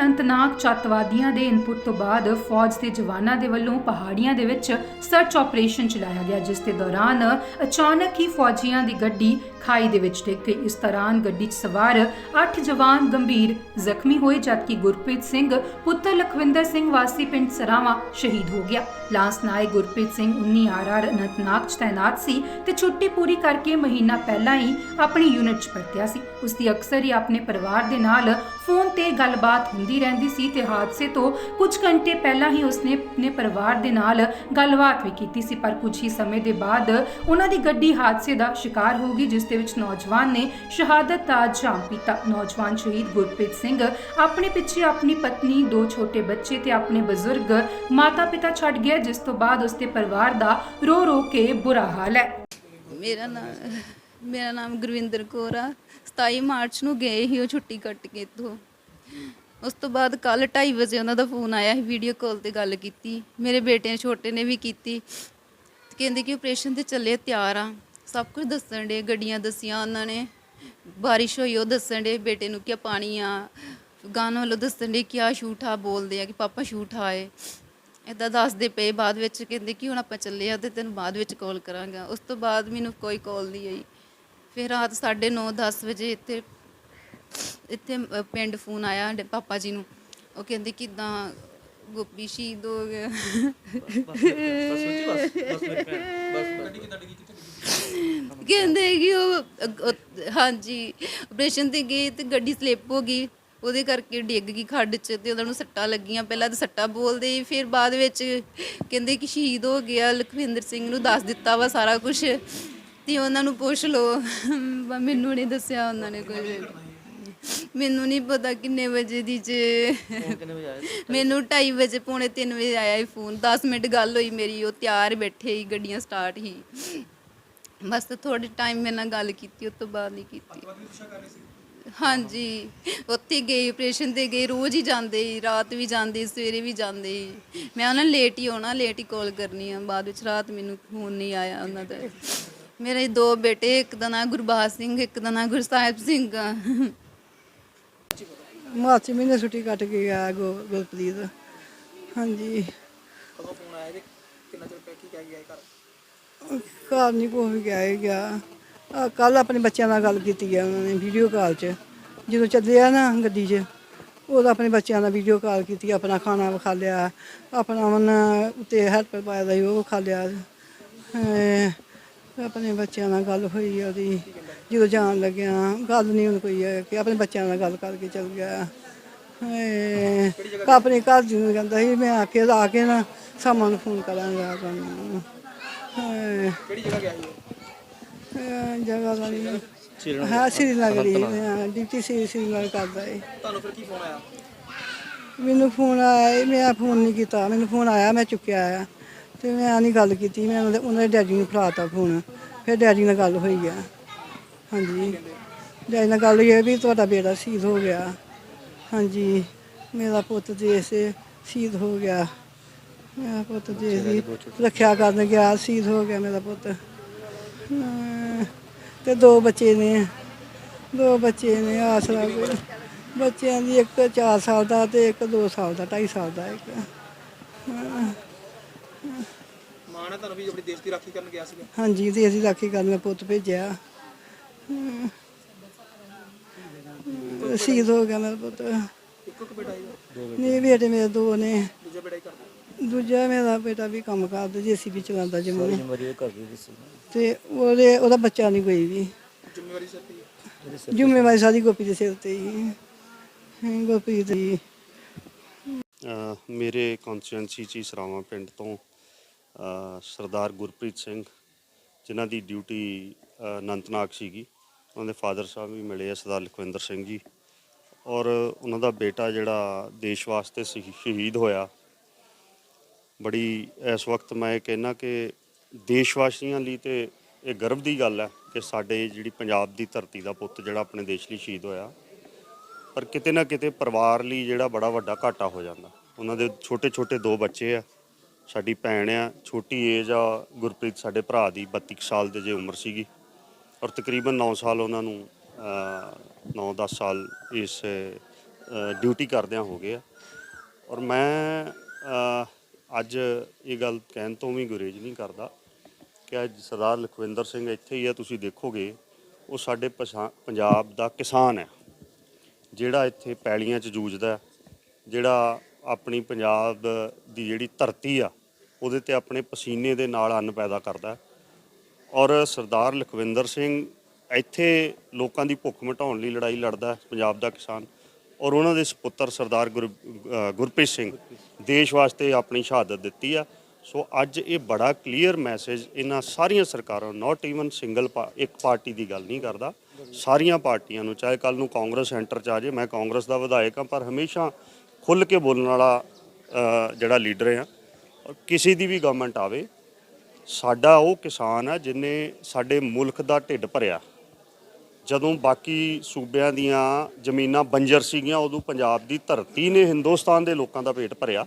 ਅਨੰਤਨਾਗ ਚੱਤਵਾਦੀਆਂ ਦੇ ਇਨਪੁਟ ਤੋਂ ਬਾਅਦ ਫੌਜ ਦੇ ਜਵਾਨਾਂ ਦੇ ਵੱਲੋਂ ਪਹਾੜੀਆਂ ਦੇ ਵਿੱਚ ਸਰਚ ਆਪਰੇਸ਼ਨ ਚਲਾਇਆ ਗਿਆ, ਜਿਸ ਦੇ ਦੌਰਾਨ ਅਚਾਨਕ ਹੀ ਫੌਜੀਆਂ ਦੀ ਗੱਡੀ ਖਾਈ ਦੇ ਵਿੱਚ ਡਿੱਗ ਗਈ। ਇਸ ਦੌਰਾਨ ਗੱਡੀ 'ਚ ਸਵਾਰ 8 ਜਵਾਨ ਗੰਭੀਰ ਜ਼ਖਮੀ ਹੋਏ, ਜਦਕਿ ਗੁਰਪ੍ਰੀਤ ਸਿੰਘ, ਪੁੱਤਰ ਲਖਵਿੰਦਰ ਸਿੰਘ ਵਾਸੀ ਪਿੰਡ ਸਰਾਵਾ ਸ਼ਹੀਦ ਹੋ ਗਿਆ। ਲਾਂਸ ਨਾਇਕ ਗੁਰਪ੍ਰੀਤ ਸਿੰਘ 19 ਆਰਆਰ ਅਨੰਤਨਾਗ 'ਚ ਤਾਇਨਾਤ ਸੀ ਤੇ ਛੁੱਟੀ ਪੂਰੀ ਕਰਕੇ ਮਹੀਨਾ ਪਹਿਲਾਂ ਹੀ ਆਪਣੀ ਯੂਨਿਟ 'ਚ ਪਰਤਿਆ ਸੀ। ਉਸ ਦੀ ਅਕਸਰ ਹੀ ਆਪਣੇ ਪਰਿਵਾਰ ਦੇ ਨਾਲ ਫੋਨ ਤੇ ਗੱਲਬਾਤ ਹੁੰਦੀ ਰਹਿੰਦੀ ਸੀ ਤੇ ਹਾਦਸੇ ਤੋਂ ਕੁਝ ਘੰਟੇ ਪਹਿਲਾਂ ਹੀ ਉਸਨੇ ਆਪਣੇ ਪਰਿਵਾਰ ਦੇ ਨਾਲ ਗੱਲਬਾਤ ਵੀ ਕੀਤੀ ਸੀ, ਪਰ ਕੁਝ ਹੀ ਸਮੇਂ ਦੇ ਬਾਅਦ ਉਹਨਾਂ ਦੀ ਗੱਡੀ ਹਾਦਸੇ ਦਾ ਸ਼ਿਕਾਰ ਹੋ ਗਈ, ਜਿਸ ਦੇ ਵਿੱਚ ਨੌਜਵਾਨ ਨੇ ਸ਼ਹਾਦਤ ਦਾ ਜਾਮ ਪੀਤਾ। ਨੌਜਵਾਨ ਸ਼ਹੀਦ ਗੁਰਪ੍ਰੀਤ ਸਿੰਘ ਆਪਣੇ ਪਿੱਛੇ ਆਪਣੀ ਪਤਨੀ, ਦੋ ਛੋਟੇ ਬੱਚੇ ਤੇ ਆਪਣੇ ਬਜ਼ੁਰਗ ਮਾਤਾ-ਪਿਤਾ ਛੱਡ ਗਿਆ, ਜਿਸ ਤੋਂ ਬਾਅਦ ਉਸਦੇ ਪਰਿਵਾਰ ਦਾ ਰੋ ਰੋ ਕੇ ਬੁਰਾ ਹਾਲ ਹੈ। ਮੇਰਾ ਨਾਮ ਮੇਰਾ ਨਾਮ ਗੁਰਵਿੰਦਰ ਕੌਰ ਆ। 27 ਮਾਰਚ ਨੂੰ ਗਏ ਸੀ ਉਹ ਛੁੱਟੀ ਕੱਟ ਕੇ ਇੱਥੋਂ। ਉਸ ਤੋਂ ਬਾਅਦ ਕੱਲ 2:30 ਵਜੇ ਉਹਨਾਂ ਦਾ ਫੋਨ ਆਇਆ ਸੀ ਵੀਡੀਓ ਕਾਲ ਤੇ ਗੱਲ ਕੀਤੀ। ਮੇਰੇ ਬੇਟੇ ਛੋਟੇ ਨੇ ਵੀ ਕੀਤੀ। ਕਹਿੰਦੇ ਕਿ ਆਪਰੇਸ਼ਨ ਤੇ ਚੱਲੇ, ਤਿਆਰ ਆ। ਸਭ ਕੁਝ ਦੱਸਣ ਦੇ ਗੱਡੀਆਂ ਦੱਸੀਆਂ ਉਹਨਾਂ ਨੇ। ਬਾਰਿਸ਼ ਹੋਈ, ਉਹ ਦੱਸਣ ਦੇ ਬੇਟੇ ਨੂੰ ਕਿ ਪਾਣੀ ਆ। ਗਾਣਾ ਵੱਲੋਂ ਦੱਸਣ ਦੇ ਕਿ ਆ ਸ਼ੂਟ ਬੋਲਦੇ ਆ ਕਿ ਪਾਪਾ ਸ਼ੂਟ ਆਏ ਇਦਾਂ ਦੱਸਦੇ ਪਏ ਬਾਅਦ ਵਿੱਚ, ਕਹਿੰਦੇ ਕਿ ਹੁਣ ਆਪਾਂ ਚੱਲੇ ਆ ਤੇ ਤੈਨੂੰ ਬਾਅਦ ਵਿੱਚ ਕਾਲ ਕਰਾਂਗਾ। ਉਸ ਤੋਂ ਬਾਅਦ ਮੈਨੂੰ ਕੋਈ ਕਾਲ ਨਹੀਂ ਆਈ। ਫਿਰ ਰਾਤ 9:30 10 ਵਜੇ ਇੱਥੇ ਇੱਥੇ ਪਿੰਡ ਫੋਨ ਆਇਆ ਸਾਡੇ ਪਾਪਾ ਜੀ ਨੂੰ। ਉਹ ਕਹਿੰਦੇ ਕਿਦਾਂ ਗੋਪੀ ਸ਼ਹੀਦ ਹੋ ਗਿਆ ਕਹਿੰਦੇ ਕਿ ਉਹ ਹਾਂਜੀ, ਆਪਰੇਸ਼ਨ ਤੇ ਗਏ ਤੇ ਗੱਡੀ ਸਲਿੱਪ ਹੋ ਗਈ। ਉਹਦੇ ਕਰਕੇ ਡਿੱਗ ਗਈ ਖੱਡ 'ਚ ਤੇ ਉਹਨਾਂ ਨੂੰ ਸੱਟਾਂ ਲੱਗੀਆਂ। ਪਹਿਲਾਂ ਤਾਂ ਸੱਟਾਂ ਬੋਲਦੇ ਫਿਰ ਬਾਅਦ ਵਿੱਚ ਕਹਿੰਦੇ ਕਿ ਸ਼ਹੀਦ ਹੋ ਗਿਆ। ਲਖਵਿੰਦਰ ਸਿੰਘ ਨੂੰ ਦੱਸ ਦਿੱਤਾ ਵਾ ਸਾਰਾ ਕੁਝ ਤੇ ਉਹਨਾਂ ਨੂੰ ਪੁੱਛ ਲਓ। ਮੈਨੂੰ ਨਹੀਂ ਦੱਸਿਆ ਉਹਨਾਂ ਨੇ ਕੋਈ ਮੈਨੂੰ ਨਹੀਂ ਪਤਾ ਕਿੰਨੇ ਵਜੇ ਦੀ ਜੇ। ਮੈਨੂੰ 2:30 ਵਜੇ ਪੌਣੇ 3 ਵਜੇ ਆਇਆ ਹੀ ਫੋਨ। 10 ਮਿੰਟ ਗੱਲ ਹੋਈ ਮੇਰੀ ਉਹ ਤਿਆਰ ਬੈਠੇ ਹੀ ਗੱਡੀਆਂ ਸਟਾਰਟ ਹੀ ਬਸ ਥੋੜੇ ਟਾਈਮ ਮੇਰੇ ਨਾਲ ਗੱਲ ਕੀਤੀ ਉਸ ਤੋਂ ਬਾਅਦ ਨਹੀਂ ਕੀਤੀ। ਹਾਂਜੀ। ਉੱਥੇ ਗਏ ਆਪਰੇਸ਼ਨ ਤੇ ਗਏ ਰੋਜ਼ ਹੀ ਜਾਂਦੇ ਸੀ, ਰਾਤ ਵੀ ਜਾਂਦੇ ਸਵੇਰੇ ਵੀ ਜਾਂਦੇ ਸੀ। ਮੈਂ ਉਹਨਾਂ ਨੂੰ ਲੇਟ ਹੀ ਆਉਣਾ ਲੇਟ ਹੀ ਕਾਲ ਕਰਨੀ ਆ। ਬਾਅਦ ਵਿੱਚ ਰਾਤ ਮੈਨੂੰ ਫੋਨ ਨਹੀਂ ਆਇਆ ਉਹਨਾਂ ਦਾ। ਮੇਰੇ ਦੋ ਬੇਟੇ ਇੱਕ ਦਾ ਨਾਂ ਗੁਰਬਾਜ ਸਿੰਘ ਇੱਕ ਦਾ ਨਾਂ ਗੁਰਸਾਹਿਬ ਸਿੰਘ ਆ। ਮਾਰਚ ਮਹੀਨੇ ਛੁੱਟੀ ਕੱਟ ਕੇ ਗਿਆ ਗੁ- ਗੁਰਪ੍ਰੀਤ। ਹਾਂਜੀ। ਕਦੋਂ ਫੋਨ ਆਇਆ ਤੇ ਕਿੰਨਾ ਚਿਰ ਪੈ ਕੀ ਕਹਿ ਗਿਆ ਇਹ ਘਰ? ਘਰ ਨਹੀਂ ਕੋਈ ਵੀ ਗਿਆ। ਹੀ ਗਿਆ ਕੱਲ ਆਪਣੇ ਬੱਚਿਆਂ ਨਾਲ ਗੱਲ ਕੀਤੀ ਆ ਉਹਨਾਂ ਨੇ ਵੀਡੀਓ ਕਾਲ 'ਚ। ਜਦੋਂ ਚੱਲੇ ਆ ਨਾ ਗੱਡੀ 'ਚ ਉਦੋਂ ਆਪਣੇ ਬੱਚਿਆਂ ਨਾਲ ਵੀਡੀਓ ਕਾਲ ਕੀਤੀ ਆਪਣਾ ਖਾਣਾ ਵਿਖਾ ਲਿਆ ਆਪਣਾ ਉਹਨਾਂ ਉੱਤੇ ਹੈਲਪ ਪਾਇਆ ਦਾ ਸੀ ਉਹ ਵਿਖਾ ਲਿਆ। ਅਹ ਆਪਣੇ ਬੱਚਿਆਂ ਨਾਲ ਗੱਲ ਹੋਈ ਆ ਉਹਦੀ ਜਦੋਂ ਜਾਣ ਲੱਗਿਆ ਗੱਲ ਨਹੀਂ ਹੁਣ ਕੋਈ ਹੈ ਕਿ ਆਪਣੇ ਬੱਚਿਆਂ ਨਾਲ ਗੱਲ ਕਰਕੇ ਚੱਲ ਗਿਆ। ਅਹ ਆਪਣੇ ਘਰ ਜੀ ਨੂੰ ਕਹਿੰਦਾ ਸੀ ਮੈਂ ਆ ਕੇ ਆ ਕੇ ਨਾ ਸਾਮਾਂ ਨੂੰ ਫੋਨ ਕਰਾਂਗਾ ਤੁਹਾਨੂੰ। ਅਹ ਕਿਹੜੀ ਜਗ੍ਹਾ ਗਿਆ ਸੀ? ਅਹ ਜਗ੍ਹਾ ਦਾ ਨਹੀਂ। ਹਾਂ ਸ੍ਰੀਨਗਰ ਹੀ ਹਾਂ ਡਿਊਟੀ ਸੀ ਸ੍ਰੀਨਗਰ ਕਰਦਾ ਹੈ ਤੁਹਾਨੂੰ ਫਿਰ ਕੀ ਫੋਨ ਆਇਆ? ਮੈਨੂੰ ਫੋਨ ਆਇਆ ਸੀ, ਮੈਂ ਫੋਨ ਨਹੀਂ ਕੀਤਾ। ਮੈਨੂੰ ਫੋਨ ਆਇਆ ਮੈਂ ਚੁੱਕਿਆ ਆ। ਤੇ ਮੈਂ ਨਹੀਂ ਗੱਲ ਕੀਤੀ ਮੈਂ ਉਹਨਾਂ ਦੇ ਉਹਨਾਂ ਦੇ ਡੈਡੀ ਨੂੰ ਫੜਾਤਾ ਫੋਨ ਫਿਰ ਡੈਡੀ ਨਾਲ ਗੱਲ ਹੋਈ ਆ। ਹਾਂਜੀ। ਡੈਡੀ ਨਾਲ ਗੱਲ ਆ ਵੀ ਤੁਹਾਡਾ ਬੇਟਾ ਸ਼ਹੀਦ ਹੋ ਗਿਆ। ਹਾਂਜੀ। ਮੇਰਾ ਪੁੱਤ ਦੇਸ਼ ਸ਼ਹੀਦ ਹੋ ਗਿਆ। ਮੇਰਾ ਪੁੱਤ ਦੇਸ਼ ਦੀ ਰੱਖਿਆ ਕਰਨ ਗਿਆ ਸ਼ਹੀਦ ਹੋ ਗਿਆ ਮੇਰਾ ਪੁੱਤ। ਹਾਂ, ਤੇ ਦੋ ਬੱਚੇ ਨੇ। ਦੋ ਬੱਚੇ ਨੇ ਆਸਰਾ ਕੋਈ ਬੱਚਿਆਂ ਦੀ ਇੱਕ 4 ਸਾਲ ਦਾ ਤੇ ਇੱਕ 2 ਸਾਲ ਦਾ 2.5 ਸਾਲ ਦਾ ਇੱਕ। ਮਾਣ ਹੈ ਤੁਹਾਨੂੰ ਵੀ ਆਪਣੇ ਦੇਸ਼ ਦੀ ਰਾਖੀ ਕਰਨ ਗਿਆ ਸੀਗਾ? ਹਾਂਜੀ ਤੇ ਅਸੀਂ ਰਾਖੀ ਕਰਨ ਮੈਂ ਪੁੱਤ ਭੇਜਿਆ। ਸ਼ਹੀਦ ਹੋ ਗਿਆ ਮੇਰਾ ਪੁੱਤ। ਇੱਕੋ ਇੱਕ ਬੇਟਾ ਹੀ ਨਹੀਂ ਬੇਟੇ ਮੇਰੇ ਦੋ ਨੇ। ਦੂਜਾ ਬੇਟਾ ਹੀ ਕਰਦਾ ਦੂਜਾ ਮੇਰਾ ਬੇਟਾ ਵੀ ਕੰਮ ਕਰਦਾ ਜੀਸੀਬੀ ਚਲਾਉਂਦਾ ਜੰਮੂ ਤੇ ਉਹਦੇ ਉਹਦਾ ਬੱਚਾ ਨਹੀਂ ਕੋਈ ਵੀ। ਜ਼ਿੰਮੇਵਾਰੀ। ਜ਼ਿੰਮੇਵਾਰੀ ਸਾਰੀ ਗੋਪੀ ਦੇ ਸਿਰ ਤੇ ਹੀ। ਹੈ ਗੋਪੀ ਦੀ ਮੇਰੇ ਕੌਂਸਟੀਟੈਂਸੀ ਚ ਸਰਾਵਾਂ ਪਿੰਡ ਤੋਂ ਸਰਦਾਰ ਗੁਰਪ੍ਰੀਤ ਸਿੰਘ ਜਿਨ੍ਹਾਂ ਦੀ ਡਿਊਟੀ ਅਨੰਤਨਾਗ ਸੀਗੀ। ਉਹਨਾਂ ਦੇ ਫਾਦਰ ਸਾਹਿਬ ਵੀ ਮਿਲੇ ਆ, ਸਰਦਾਰ ਲਖਵਿੰਦਰ ਸਿੰਘ ਜੀ। ਔਰ ਉਹਨਾਂ ਦਾ ਬੇਟਾ ਜਿਹੜਾ ਦੇਸ਼ ਵਾਸਤੇ ਸ਼ਹੀ- ਸ਼ਹੀਦ ਹੋਇਆ। ਬੜੀ ਇਸ ਵਕਤ ਮੈਂ ਇਹ ਕਹਿਣਾ ਕਿ ਦੇਸ਼ ਵਾਸੀਆਂ ਲਈ ਤੇ ਇਹ ਗਰਵ ਦੀ ਗੱਲ ਹੈ ਕਿ ਸਾਡੇ ਜਿਹੜੀ ਪੰਜਾਬ ਦੀ ਧਰਤੀ ਦਾ ਪੁੱਤ ਜਿਹੜਾ ਆਪਣੇ ਦੇਸ਼ ਲਈ ਸ਼ਹੀਦ ਹੋਇਆ। ਪਰ ਕਿਤੇ ਨਾ ਕਿਤੇ ਪਰਿਵਾਰ ਲਈ ਜਿਹੜਾ ਬੜਾ ਵੱਡਾ ਘਾਟਾ ਹੋ ਜਾਂਦਾ। ਉਹਨਾਂ ਦੇ ਛੋਟੇ ਛੋਟੇ ਦੋ ਬੱਚੇ ਆ। ਸਾਡੀ ਭੈਣ ਆ, ਛੋਟੀ ਏਜ ਆ, ਗੁਰਪ੍ਰੀਤ ਸਾਡੇ ਭਰਾ ਦੀ 32 ਕੁ ਸਾਲ ਦੇ ਜੇ ਉਮਰ ਸੀਗੀ। ਔਰ ਤਕਰੀਬਨ 9 ਸਾਲ ਉਹਨਾਂ ਨੂੰ 9-10 ਸਾਲ ਇਸ ਡਿਊਟੀ ਕਰਦਿਆਂ ਹੋ ਗਏ ਆ। ਔਰ ਮੈਂ ਅੱਜ ਇਹ ਗੱਲ ਕਹਿਣ ਤੋਂ ਵੀ ਗੁਰੇਜ ਨਹੀਂ ਕਰਦਾ ਕਿ ਅੱਜ ਸਰਦਾਰ ਲਖਵਿੰਦਰ ਸਿੰਘ ਇੱਥੇ ਹੀ ਆ, ਤੁਸੀਂ ਦੇਖੋਗੇ, ਉਹ ਸਾਡੇ ਪਛਾ- ਪੰਜਾਬ ਦਾ ਕਿਸਾਨ ਹੈ। ਜਿਹੜਾ ਇੱਥੇ ਪੈਲੀਆਂ 'ਚ ਜੂਝਦਾ ਜਿਹੜਾ ਆਪਣੀ ਪੰਜਾਬ ਦੀ ਜਿਹੜੀ ਧਰਤੀ ਆ, ਉਹਦੇ ਤੇ ਆਪਣੇ ਪਸੀਨੇ ਦੇ ਨਾਲ ਅੰਨ ਪੈਦਾ ਕਰਦਾ ਔਰ ਸਰਦਾਰ ਲਖਵਿੰਦਰ ਸਿੰਘ ਇੱਥੇ ਲੋਕਾਂ ਦੀ ਭੁੱਖ ਮਿਟਾਉਣ ਲਈ ਲੜਾਈ ਲੜਦਾ ਪੰਜਾਬ ਦਾ ਕਿਸਾਨ। ਔਰ ਉਹਨਾਂ ਦੇ ਸੁਪੁੱਤਰ ਸਰਦਾਰ ਗੁਰ ਗੁਰਪ੍ਰੀਤ ਸਿੰਘ, ਦੇਸ਼ ਵਾਸਤੇ ਆਪਣੀ ਸ਼ਹਾਦਤ ਦਿੱਤੀ ਆ। ਸੋ ਅੱਜ ਇਹ ਬੜਾ ਕਲੀਅਰ ਮੈਸੇਜ ਇਹਨਾਂ ਸਾਰੀਆਂ ਸਰਕਾਰਾਂ ਨਾਟ ਈਵਨ ਸਿੰਗਲ ਇੱਕ ਪਾਰਟੀ ਦੀ ਗੱਲ ਨਹੀਂ ਕਰਦਾ। ਸਾਰੀਆਂ ਪਾਰਟੀਆਂ ਨੂੰ, ਚਾਹੇ ਕੱਲ ਨੂੰ ਕਾਂਗਰਸ ਸੈਂਟਰ 'ਚ ਆ ਜੇ ਮੈਂ ਕਾਂਗਰਸ ਦਾ ਵਿਧਾਇਕ ਹਾਂ, ਪਰ ਹਮੇਸ਼ਾ ਖੁੱਲ ਕੇ ਬੋਲਣ ਵਾਲਾ ਜਿਹੜਾ ਲੀਡਰ ਆ ਕਿਸੇ ਦੀ ਵੀ ਗਵਰਨਮੈਂਟ ਆਵੇ ਸਾਡਾ ਉਹ ਕਿਸਾਨ ਆ ਜਿਨੇ ਸਾਡੇ ਮੁਲਕ ਦਾ ਢਿੱਡ ਭਰਿਆ। ਜਦੋਂ ਬਾਕੀ ਸੂਬਿਆਂ ਦੀਆਂ ਜ਼ਮੀਨਾਂ ਬੰਜਰ ਸੀਗੀਆਂ, ਉਦੋਂ ਪੰਜਾਬ ਦੀ ਧਰਤੀ ਨੇ ਹਿੰਦੁਸਤਾਨ ਦੇ ਲੋਕਾਂ ਦਾ ਪੇਟ ਭਰਿਆ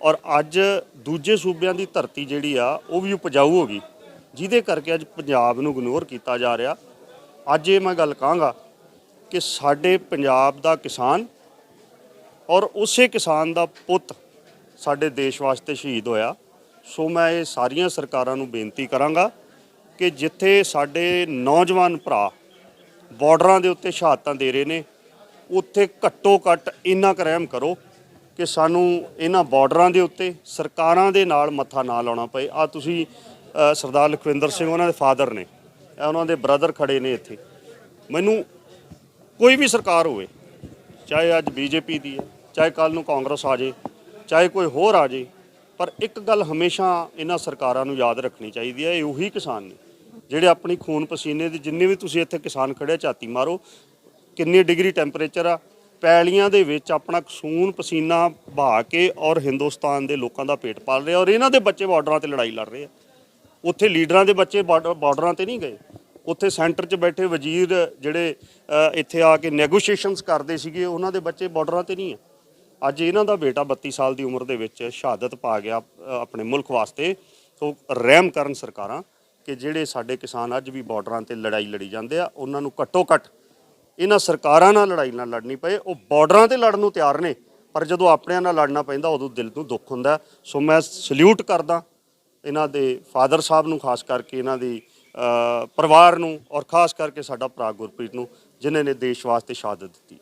ਔਰ ਅੱਜ ਦੂਜੇ ਸੂਬਿਆਂ ਦੀ ਧਰਤੀ ਜਿਹੜੀ ਆ, ਉਹ ਵੀ ਉਪਜਾਊ ਹੋ ਗਈ, ਜਿਹਦੇ ਕਰਕੇ ਅੱਜ ਪੰਜਾਬ ਨੂੰ ਇਗਨੋਰ ਕੀਤਾ ਜਾ ਰਿਹਾ। ਅੱਜ ਇਹ ਮੈਂ ਗੱਲ ਕਹਾਂਗਾ ਕਿ ਸਾਡੇ ਪੰਜਾਬ ਦਾ ਕਿਸਾਨ ਔਰ ਉਸੇ ਕਿਸਾਨ ਦਾ ਪੁੱਤ ਸਾਡੇ ਦੇਸ਼ ਵਾਸਤੇ ਸ਼ਹੀਦ ਹੋਇਆ। ਸੋ ਮੈਂ ਇਹ ਸਾਰੀਆਂ ਸਰਕਾਰਾਂ ਨੂੰ ਬੇਨਤੀ ਕਰਾਂਗਾ ਕਿ ਜਿੱਥੇ ਸਾਡੇ ਨੌਜਵਾਨ ਭਰਾ ਬਾਰਡਰਾਂ ਦੇ ਉੱਤੇ ਸ਼ਹਾਦਤਾਂ ਦੇ ਰਹੇ ਨੇ, ਉੱਥੇ ਘੱਟੋ ਘੱਟ ਇੰਨਾ ਕੁ ਕਰੋ ਕਿ ਸਾਨੂੰ ਇਹਨਾਂ ਬਾਰਡਰਾਂ ਦੇ ਉੱਤੇ ਸਰਕਾਰਾਂ ਦੇ ਨਾਲ ਮੱਥਾ ਨਾ ਲਾਉਣਾ ਪਏ। ਆ ਤੁਸੀਂ ਸਰਦਾਰ ਲਖਵਿੰਦਰ ਸਿੰਘ ਉਹਨਾਂ ਦੇ ਫਾਦਰ ਨੇ, ਇਹ ਉਹਨਾਂ ਦੇ ਬ੍ਰਦਰ ਖੜੇ ਨੇ ਇੱਥੇ। ਮੈਨੂੰ ਕੋਈ ਵੀ ਸਰਕਾਰ ਹੋਵੇ, ਚਾਹੇ ਅੱਜ ਬੀਜੇਪੀ ਦੀ ਹੈ, ਚਾਹੇ ਕੱਲ ਨੂੰ ਕਾਂਗਰਸ ਆ ਜੇ, ਚਾਹੇ ਕੋਈ ਹੋਰ ਆ ਜੇ ਪਰ ਇੱਕ ਗੱਲ ਹਮੇਸ਼ਾ ਇਹਨਾਂ ਸਰਕਾਰਾਂ ਨੂੰ ਯਾਦ ਰੱਖਣੀ ਚਾਹੀਦੀ ਹੈ, ਇਹ ਉਹੀ ਕਿਸਾਨ ਨੇ, ਜਿਹੜੇ ਆਪਣੀ ਖੂਨ ਪਸੀਨੇ ਦੇ ਜਿੰਨੇ ਵੀ ਤੁਸੀਂ ਇੱਥੇ ਕਿਸਾਨ ਖੜੇ ਝਾਤੀ ਮਾਰੋ, ਕਿੰਨੀ ਡਿਗਰੀ ਟੈਂਪਰੇਚਰ ਆ, ਪੈਲੀਆਂ ਦੇ ਵਿੱਚ ਆਪਣਾ ਖੂਨ ਪਸੀਨਾ ਬਹਾ ਕੇ ਔਰ ਹਿੰਦੁਸਤਾਨ ਦੇ ਲੋਕਾਂ ਦਾ ਪੇਟ ਪਾਲ ਰਹੇ ਆ ਔਰ ਇਹਨਾਂ ਦੇ ਬੱਚੇ ਬਾਰਡਰਾਂ ਤੇ ਲੜਾਈ ਲੜ ਰਹੇ ਆ। ਉੱਥੇ ਲੀਡਰਾਂ ਦੇ ਬੱਚੇ ਬਾਰਡਰ- ਬਾਰਡਰਾਂ ਤੇ ਨਹੀਂ ਗਏ। ਉੱਥੇ ਸੈਂਟਰ 'ਚ ਬੈਠੇ ਵਜ਼ੀਰ ਜਿਹੜੇ ਇੱਥੇ ਆ ਕੇ ਨੈਗੋਸ਼ੀਏਸ਼ਨਸ ਕਰਦੇ ਸੀਗੇ, ਉਹਨਾਂ ਦੇ ਬੱਚੇ ਬਾਰਡਰਾਂ ਤੇ ਨਹੀਂ ਆ। ਅੱਜ ਇਹਨਾਂ ਦਾ ਬੇਟਾ 32 ਸਾਲ ਦੀ ਉਮਰ ਦੇ ਵਿੱਚ ਸ਼ਹਾਦਤ ਪਾ ਗਿਆ ਆਪਣੇ ਮੁਲਕ ਵਾਸਤੇ। ਸੋ ਰਹਿਮ ਕਰਨ ਸਰਕਾਰਾਂ ਕਿ ਜਿਹੜੇ ਸਾਡੇ ਕਿਸਾਨ ਅੱਜ ਵੀ ਬਾਰਡਰਾਂ ਤੇ ਲੜਾਈ ਲੜੀ ਜਾਂਦੇ ਆ, ਉਹਨਾਂ ਨੂੰ ਘੱਟੋ ਘੱਟ ਇਹਨਾਂ ਸਰਕਾਰਾਂ ਨਾਲ ਲੜਾਈ ਨਾਲ ਲੜਨੀ ਪਏ। ਉਹ ਬਾਰਡਰਾਂ ਤੇ ਲੜਨ ਨੂੰ ਤਿਆਰ ਨੇ, ਪਰ ਜਦੋਂ ਆਪਣਿਆਂ ਨਾਲ ਲੜਨਾ ਪੈਂਦਾ, ਉਦੋਂ ਦਿਲ ਨੂੰ ਦੁੱਖ ਹੁੰਦਾ। ਸੋ ਮੈਂ ਸਲੂਟ ਕਰਦਾ ਇਹਨਾਂ ਦੇ ਫਾਦਰ ਸਾਹਿਬ ਨੂੰ, ਖਾਸ ਕਰਕੇ ਇਹਨਾਂ ਦੀ ਪਰਿਵਾਰ ਨੂੰ ਔਰ ਖਾਸ ਕਰਕੇ ਸਾਡਾ ਭਰਾ ਗੁਰਪ੍ਰੀਤ ਨੂੰ, ਜਿਨ੍ਹਾਂ ਨੇ ਦੇਸ਼ ਵਾਸਤੇ ਸ਼ਹਾਦਤ ਦਿੱਤੀ।